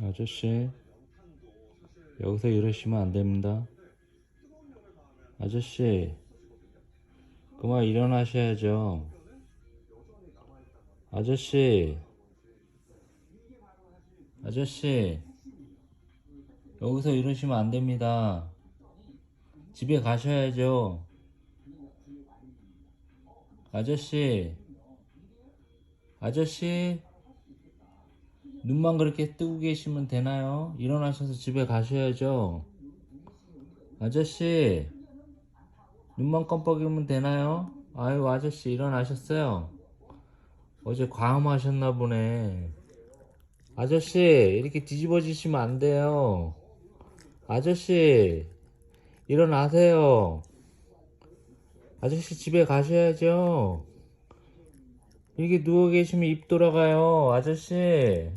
아저씨, 여기서 이러시면 안 됩니다. 아저씨, 그만 일어나셔야죠. 아저씨, 아저씨, 여기서 이러시면 안 됩니다. 집에 가셔야죠. 아저씨, 아저씨, 눈만 그렇게 뜨고 계시면 되나요? 일어나셔서 집에 가셔야죠. 아저씨, 눈만 껌뻑이면 되나요? 아유, 아저씨 일어나셨어요? 어제 과음하셨나 보네. 아저씨, 이렇게 뒤집어지시면 안 돼요. 아저씨, 일어나세요. 아저씨 집에 가셔야죠. 이렇게 누워 계시면 입 돌아가요, 아저씨.